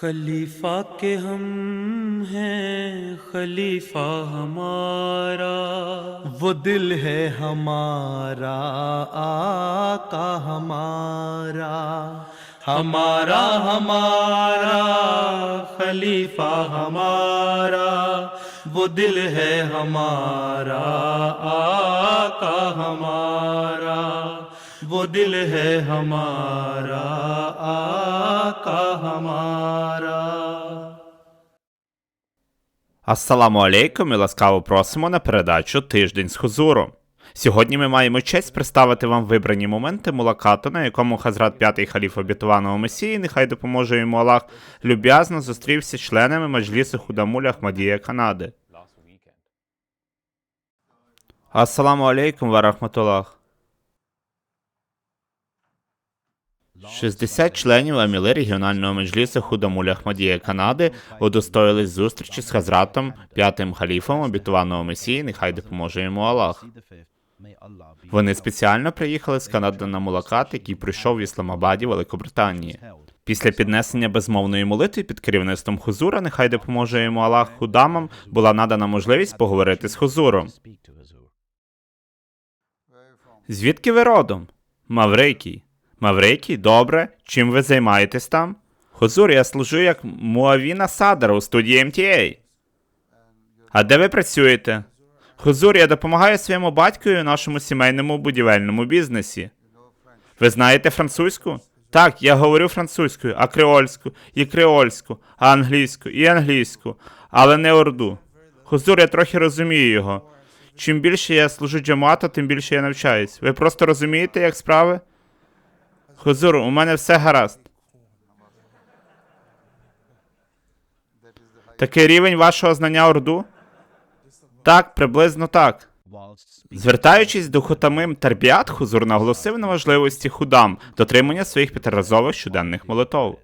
خلیفہ کے ہم ہیں، خلیفہ ہمارا۔ وہ دل ہے ہمارا، آقا ہمارا۔ ہمارا ہمارا، خلیفہ ہمارا۔ وہ دل ہے ہمارا، آقا ہمارا۔ वो दिल है हमारा आका हमारा Ассаламу алейкум і ласкаво просимо на передачу Тиждень з хузуром. Сьогодні ми маємо честь представити вам вибрані моменти мулакату, на якому Хазрат п'ятий халіф обітованого Месії, нехай допоможе йому Аллах, люб'язно зустрівся з членами Маджлісу Худамуль Ахмадія Канади. Ассаламу алейкум ва 60 членів Аміли регіонального меджлісу Худамуля Ахмадія Канади удостоїлись зустрічі з Хазратом, п'ятим халіфом обітуваного Месії, нехай допоможе йому Аллах. Вони спеціально приїхали з Канади на мулакат, який прийшов в Ісламабаді, Великобританії. Після піднесення безмовної молитви під керівництвом Хузура, нехай допоможе йому Аллах худамам, була надана можливість поговорити з Хузуром. Звідки ви родом? Маврикій. Маврикій, добре. Чим ви займаєтесь там? Хузур, я служу як Муавіна Садара у студії MTA. А де ви працюєте? Хузур, я допомагаю своєму батькові у нашому сімейному будівельному бізнесі. Ви знаєте французьку? Так, я говорю французькою, а креольську, і креольську, а англійську, і англійську, але не орду. Хузур, я трохи розумію його. Чим більше я служу джамату, тим більше я навчаюсь. Ви просто розумієте, як справи? Хузур, у мене все гаразд. Такий рівень вашого знання орду? Так, приблизно так. Звертаючись до хутамим Тарбіат, Хузур наголосив на важливості худам дотримання своїх п'ятиразових щоденних молитов.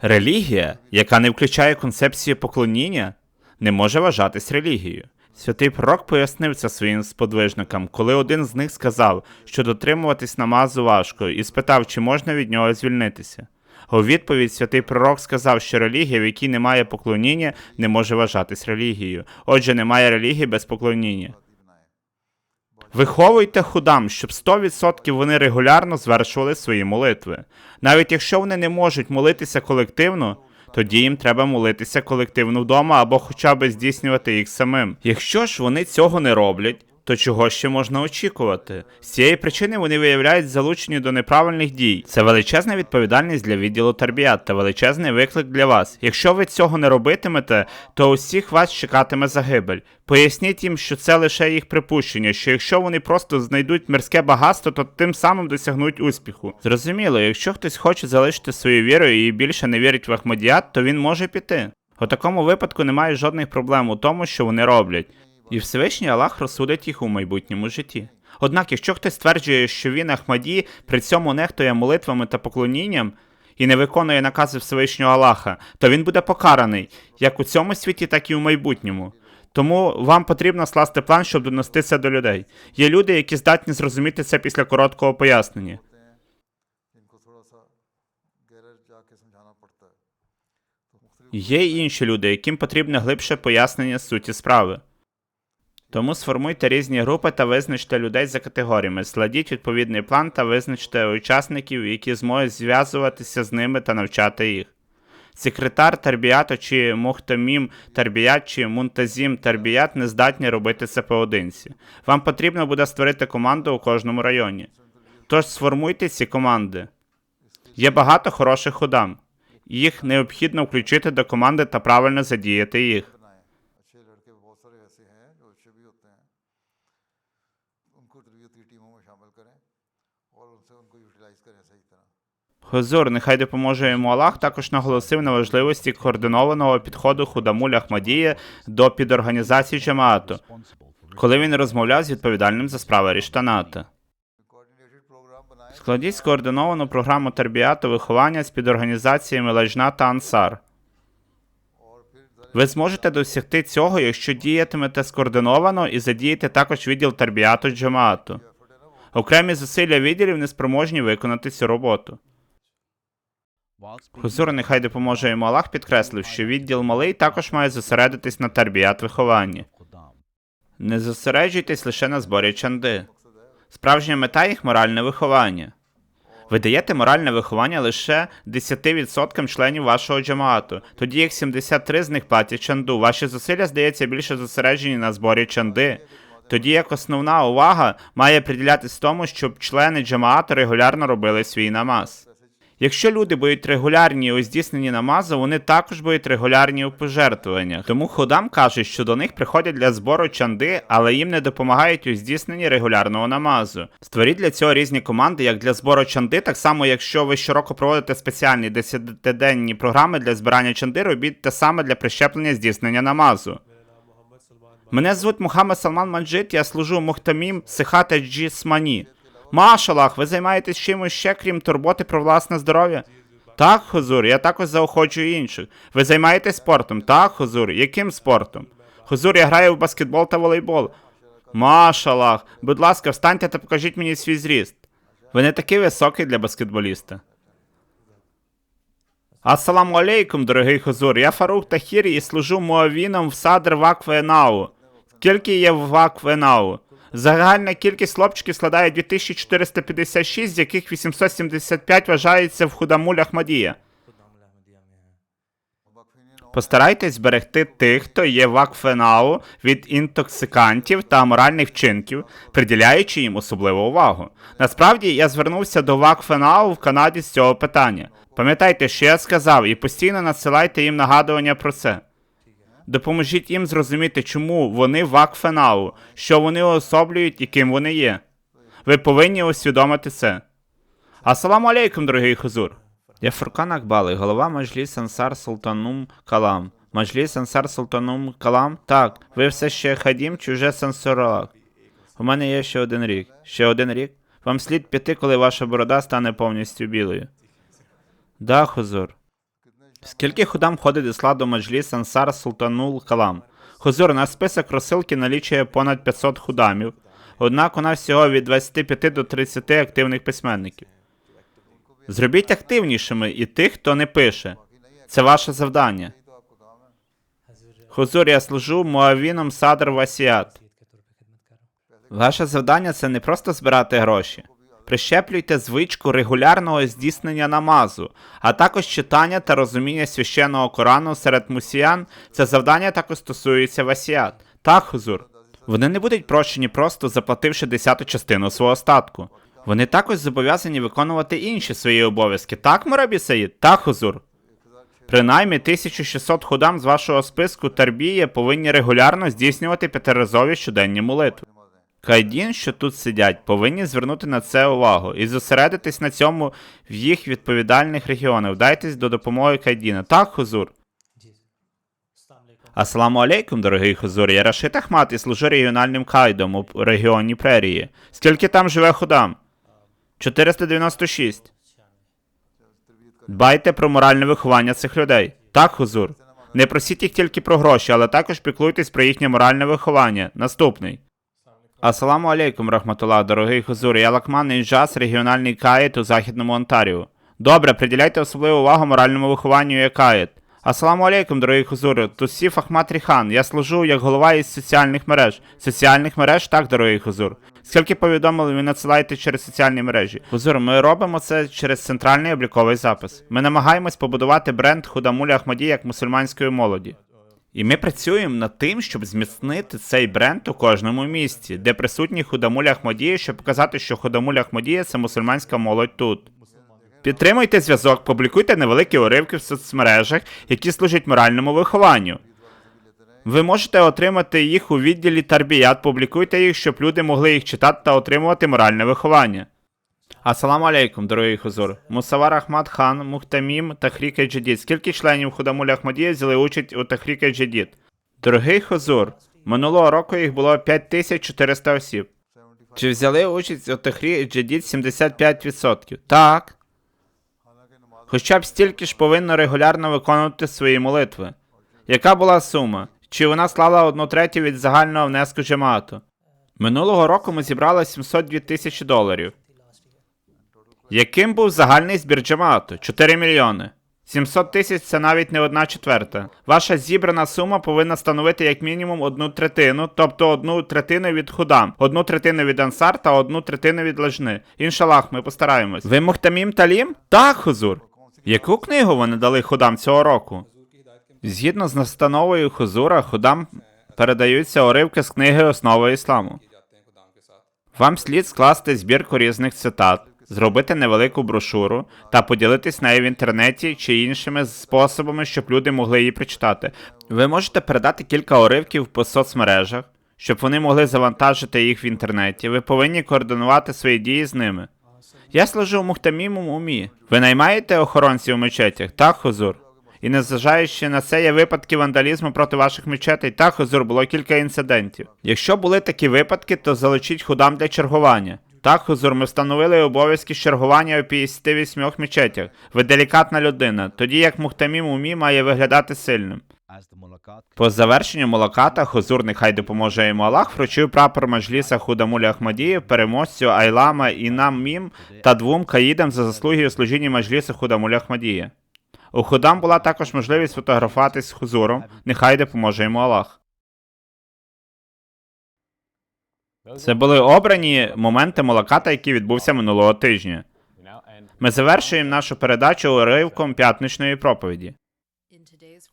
Релігія, яка не включає концепцію поклоніння, не може вважатись релігією. Святий пророк пояснив це своїм сподвижникам, коли один з них сказав, що дотримуватись намазу важко, і спитав, чи можна від нього звільнитися. У відповідь святий пророк сказав, що релігія, в якій немає поклоніння, не може вважатись релігією. Отже, немає релігії без поклоніння. Виховуйте худам, щоб 100% вони регулярно звершували свої молитви. Навіть якщо вони не можуть молитися колективно, тоді їм треба молитися колективно вдома або хоча б здійснювати їх самим. Якщо ж вони цього не роблять, то чого ще можна очікувати? З цієї причини вони виявляють залучені до неправильних дій. Це величезна відповідальність для відділу Тарбіат та величезний виклик для вас. Якщо ви цього не робитимете, то усіх вас чекатиме загибель. Поясніть їм, що це лише їх припущення, що якщо вони просто знайдуть мирське багатство, то тим самим досягнуть успіху. Зрозуміло, якщо хтось хоче залишити свою віру і більше не вірить в Ахмадіат, то він може піти. У такому випадку немає жодних проблем у тому, що вони роблять і Всевишній Аллах розсудить їх у майбутньому житті. Однак, якщо хтось стверджує, що він Ахмаді при цьому нехтує молитвами та поклонінням і не виконує накази Всевишнього Аллаха, то він буде покараний як у цьому світі, так і у майбутньому. Тому вам потрібно скласти план, щоб донести це до людей. Є люди, які здатні зрозуміти це після короткого пояснення. Є й інші люди, яким потрібне глибше пояснення суті справи. Тому сформуйте різні групи та визначте людей за категоріями, складіть відповідний план та визначте учасників, які зможуть зв'язуватися з ними та навчати їх. Секретар Тарбіату чи Мухтамім Тарбіят чи Мунтазім Тарбіят не здатні робити це поодинці. Вам потрібно буде створити команду у кожному районі. Тож сформуйте ці команди. Є багато хороших ходам. Їх необхідно включити до команди та правильно задіяти їх. टीमों में शामिल करें और उनसे उनको यूटिलाइज करें सही तरह Хозур, нехай допоможе йому Аллах, також наголосив на важливості координованого підходу Худамуля Ахмадія до підорганізації джамаату, коли він розмовляв з відповідальним за справи Ріштаната. कोऑर्डिनेटेड प्रोग्राम बनाएं Складіть скоординовану програму тербіату виховання з підорганізаціями Лajna та Ансар. Ви зможете досягти цього, якщо діятимете скоординовано і задієте також відділ тербіату джамаату. Окремі зусилля відділів неспроможні виконати цю роботу. Хузур, нехай допоможе йому Аллах, підкреслив, що відділ малий також має зосередитись на тарбіят вихованні. Не зосереджуйтесь лише на зборі чанди. Справжня мета їх моральне виховання. Ви даєте моральне виховання лише 10% членів вашого джамаату, тоді як 73 з них платять чанду. Ваші зусилля, здається, більше зосереджені на зборі чанди. Тоді як основна увага має приділятись тому, щоб члени джамаату регулярно робили свій намаз. Якщо люди будуть регулярні у здійсненні намазу, вони також будуть регулярні у пожертвуваннях. Тому ходам кажуть, що до них приходять для збору чанди, але їм не допомагають у здійсненні регулярного намазу. Створіть для цього різні команди, як для збору чанди, так само, якщо ви щороку проводите спеціальні 10-денні програми для збирання чанди, робіть те саме для прищеплення здійснення намазу. Мене звуть Мухаммед Салман Манджит, я служу Мухтамім Сихата Джісмані. Машалах, ви займаєтесь чимось ще, крім турботи про власне здоров'я? Так, Хозур, я також заохочую інших. Ви займаєтесь спортом? Так, Хозур, яким спортом? Хозур, я граю в баскетбол та волейбол. Машалах, будь ласка, встаньте та покажіть мені свій зріст. Ви не такий високий для баскетболіста. Ассаламу алейкум, дорогий Хозур. Я Фарух Тахір і служу муавіном в Садр Ваквенау. Скільки є в Ваквенау? Загальна кількість хлопчиків складає 2456, з яких 875 вважається в Худамуль Ахмадія. Постарайтесь зберегти тих, хто є в Акфенау від інтоксикантів та аморальних вчинків, приділяючи їм особливу увагу. Насправді я звернувся до Вакфенау в Канаді з цього питання. Пам'ятайте, що я сказав, і постійно надсилайте їм нагадування про це. Допоможіть їм зрозуміти, чому вони в Акфенау, що вони уособлюють і ким вони є. Ви повинні усвідомити це. Асаламу алейкум, дорогий хузур. Я Фуркан Акбали, голова Маджліс Ансар Султанум Калам. Маджліс Ансар Султанум Калам? Так, ви все ще хадім чи вже сенсоролог? У мене є ще один рік. Ще один рік? Вам слід піти, коли ваша борода стане повністю білою. Да, хузур. Скільки худам входить до складу Маджліс Ансар Султанул Калам? Хузур, наш список розсилки налічує понад 500 худамів, однак у нас всього від 25 до 30 активних письменників. Зробіть активнішими і тих, хто не пише. Це ваше завдання. Хузур, я служу муавіном Садр Васіат. Ваше завдання це не просто збирати гроші. Прищеплюйте звичку регулярного здійснення намазу, а також читання та розуміння священного Корану серед мусіян. Це завдання також стосується васіат. Так, хузур. Вони не будуть прощені просто заплативши десяту частину свого статку. Вони також зобов'язані виконувати інші свої обов'язки. Так, Мурабі Саїд? Так, хузур. Принаймні 1600 худам з вашого списку Тарбіє повинні регулярно здійснювати п'ятиразові щоденні молитви. Кайдін, що тут сидять, повинні звернути на це увагу і зосередитись на цьому в їх відповідальних регіонах. Вдайтесь до допомоги Кайдіна. Так, хузур. Асаламу алейкум, дорогий хузур. Я Рашид Ахмат і служу регіональним кайдом у регіоні Прерії. Скільки там живе худам? 496. Дбайте про моральне виховання цих людей. Так, хузур. Не просіть їх тільки про гроші, але також піклуйтесь про їхнє моральне виховання. Наступний. Асаламу алейкум, рахматулlah, дорогий хузур. Я Лакман Інджас, регіональний каєт у Західному Онтаріо. Добре, приділяйте особливу увагу моральному вихованню як каєт. Асаламу алейкум, дорогий хузур. Тусіф Ахмат Ріхан. Я служу як голова із соціальних мереж. Соціальних мереж, так, дорогий хузур. Скільки повідомлень ви надсилаєте через соціальні мережі? Хузур, ми робимо це через центральний обліковий запис. Ми намагаємось побудувати бренд Худамуля Ахмаді як мусульманської молоді. І ми працюємо над тим, щоб зміцнити цей бренд у кожному місті, де присутні Худамуля Ахмадія, щоб показати, що Худамуля Ахмадія це мусульманська молодь тут. Підтримуйте зв'язок, публікуйте невеликі уривки в соцмережах, які служать моральному вихованню. Ви можете отримати їх у відділі Тарбіят, публікуйте їх, щоб люди могли їх читати та отримувати моральне виховання. Асаламу алейкум, дорогий хузур. Мусавар Ахмад Хан, Мухтамім та Хріка Джадід. Скільки членів Худамуля Ахмадія взяли участь у Тахріка Джадід? Дорогий хузур, минулого року їх було 5400 осіб. Чи взяли участь у Тахрі Джадід 75%? Так. Хоча б стільки ж повинно регулярно виконувати свої молитви. Яка була сума? Чи вона склала одну третю від загального внеску джемаату? Минулого року ми зібрали 702 тисячі доларів. Яким був загальний збір джемаату? 4 мільйони. 700 тисяч це навіть не одна четверта. Ваша зібрана сума повинна становити як мінімум одну третину, тобто одну третину від худам, одну третину від ансар та одну третину від лажни. Іншалах, ми постараємось. Ви Мухтамім Талім? Так, хузур. Яку книгу вони дали худам цього року? Згідно з настановою Хузура, худам передаються уривки з книги Основи ісламу. Вам слід скласти збірку різних цитат, зробити невелику брошуру та поділитись нею в інтернеті чи іншими способами, щоб люди могли її прочитати. Ви можете передати кілька уривків по соцмережах, щоб вони могли завантажити їх в інтернеті. Ви повинні координувати свої дії з ними. Я служу у Мухтаміму умі. Ви наймаєте охоронців у мечетях? Так, Хузур. І незважаючи на це, є випадки вандалізму проти ваших мечетей. Так, Хузур, було кілька інцидентів. Якщо були такі випадки, то залучіть худам для чергування. Так, Хузур, ми встановили обов'язки чергування у 58 мечетях. Ви делікатна людина, тоді як Мухтамім умі має виглядати сильним. По завершенню молоката Хузур, нехай допоможе йому Аллах, вручив прапор Маджліса Худамулі Ахмадіїв, переможцю Айлама Інам Мім та двом каїдам за заслуги у служінні Маджліса Худамулі Ахмадія. У Худам була також можливість фотографуватись з Хузуром, нехай допоможе йому Аллах. Це були обрані моменти молоката, який відбувся минулого тижня. Ми завершуємо нашу передачу уривком п'ятничної проповіді.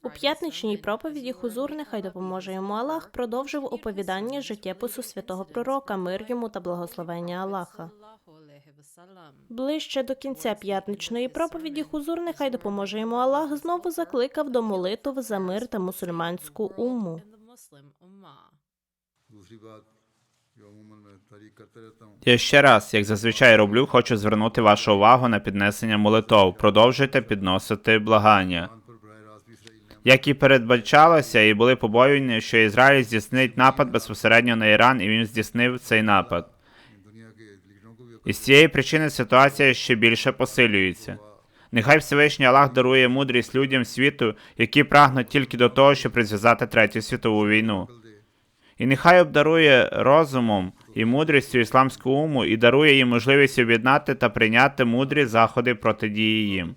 У п'ятничній проповіді Хузур, нехай допоможе йому Аллах, продовжив оповідання життєпису святого пророка, мир йому та благословення Аллаха. Ближче до кінця п'ятничної проповіді Хузур, нехай допоможе йому Аллах, знову закликав до молитв за мир та мусульманську умму. Я ще раз, як зазвичай роблю, хочу звернути вашу увагу на піднесення молитов. Продовжуйте підносити благання. Як і передбачалося, і були побоювання, що Ізраїль здійснить напад безпосередньо на Іран, і він здійснив цей напад. І з цієї причини ситуація ще більше посилюється. Нехай Всевишній Аллах дарує мудрість людям світу, які прагнуть тільки до того, щоб призв'язати третю світову війну. І нехай обдарує розумом і мудрістю ісламську уму і дарує їм можливість об'єднати та прийняти мудрі заходи протидії їм.